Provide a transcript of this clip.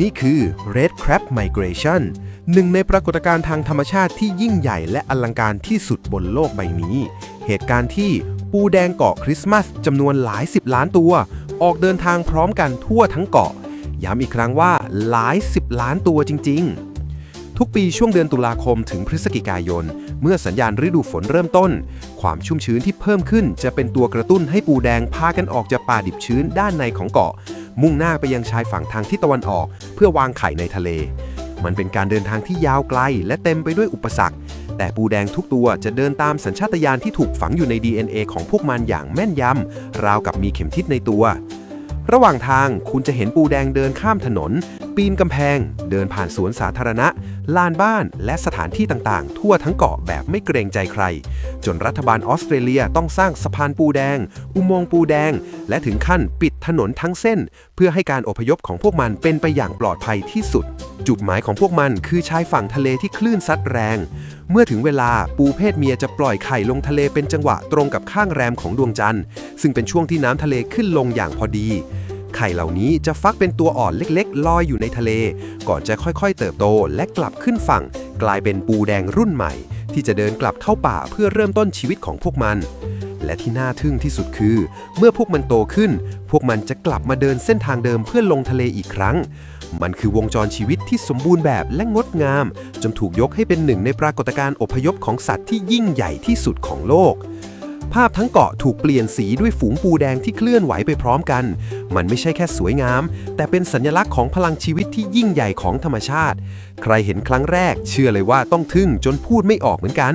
นี่คือ Red Crab Migration หนึ่งในปรากฏการณ์ทางธรรมชาติที่ยิ่งใหญ่และอลังการที่สุดบนโลกใบนี้ เหตุการณ์ที่ปูแดงเกาะคริสต์มาสจำนวนหลายสิบล้านตัว ออกเดินทางพร้อมกันทั่วทั้งเกาะ ย้ำอีกครั้งว่าหลายสิบล้านตัวจริง ๆทุกปีช่วงเดือนตุลาคมถึงพฤศจิกายน เมื่อสัญญาณฤดูฝนเริ่มต้น ความชุ่มชื้นที่เพิ่มขึ้นจะเป็นตัวกระตุ้นให้ปูแดงพากันออกจากป่าดิบชื้นด้านในของเกาะ มุ่งหน้าไปยังชายฝั่งทางทิศตะวันออก เพื่อวางไข่ในทะเล มันเป็นการเดินทางที่ยาวไกล และเต็มไปด้วยอุปสรรค แต่ปูแดงทุกตัวจะเดินตามสัญชาตญาณที่ถูกฝังอยู่ใน DNA ของพวกมันอย่างแม่นยำราวกับมีเข็มทิศในตัว ระหว่างทางคุณจะเห็นปูแดงเดินข้ามถนน ปีนกำแพง เดินผ่านสวนสาธารณะ ลานบ้าน และสถานที่ต่างๆ ทั่วทั้งเกาะแบบไม่เกรงใจใคร จนรัฐบาลออสเตรเลียต้องสร้างสะพานปูแดง อุโมงค์ปูแดง และถึงขั้นปิดถนนทั้งเส้น เพื่อให้การอพยพของพวกมันเป็นไปอย่างปลอดภัยที่สุด จุดหมายของพวกมันคือชายฝั่งทะเลที่คลื่นซัดแรง เมื่อถึงเวลาปูเพศเมียจะปล่อยไข่ลงทะเลเป็นจังหวะตรงกับข้างแรมของดวงจันทร์ ซึ่งเป็นช่วงที่น้ำทะเลขึ้นลงอย่างพอดี ไข่เหล่านี้จะฟักเป็นตัวอ่อนเล็กๆ ลอยอยู่ในทะเล ก่อนจะค่อยๆ เติบโตและกลับขึ้นฝั่ง กลายเป็นปูแดงรุ่นใหม่ ที่จะเดินกลับเข้าป่าเพื่อเริ่มต้นชีวิตของพวกมัน และที่น่าทึ่งที่สุดคือ เมื่อพวกมันโตขึ้น พวกมันจะกลับมาเดินเส้นทางเดิมเพื่อลงทะเลอีกครั้ง มันคือวงจรชีวิตที่สมบูรณ์แบบและงดงาม จนถูกยกให้เป็นหนึ่งในปรากฏการณ์อพยพของสัตว์ที่ยิ่งใหญ่ที่สุดของโลก ภาพทั้งเกาะถูกเปลี่ยนสีด้วยฝูงปูแดงที่เคลื่อนไหวไปพร้อมกัน มันไม่ใช่แค่สวยงาม แต่เป็นสัญลักษณ์ของพลังชีวิตที่ยิ่งใหญ่ของธรรมชาติ ใครเห็นครั้งแรก เชื่อเลยว่าต้องทึ่งจนพูดไม่ออกเหมือนกัน